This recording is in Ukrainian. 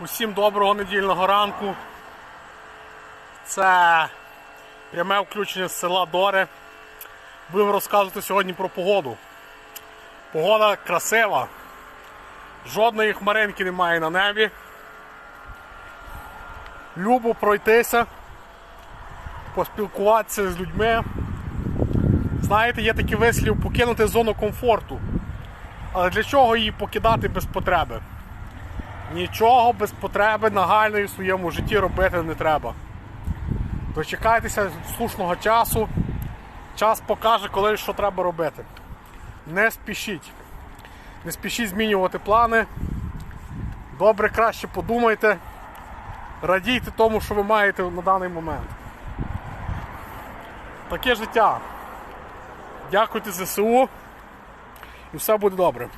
Усім доброго недільного ранку. Це пряме включення з села Доре. Будемо розказувати сьогодні про погоду. Погода красива. Жодної хмаринки немає на небі. Любо пройтися, поспілкуватися з людьми. Знаєте, є такий вислів покинути зону комфорту. Але для чого її покидати без потреби? Нічого без потреби нагальної в своєму житті робити не треба. Дочекайтеся слушного часу. Час покаже, коли що треба робити. Не спішіть. Не спішіть змінювати плани. Добре, краще подумайте. Радійте тому, що ви маєте на даний момент. Таке життя. Дякуйте ЗСУ і все буде добре.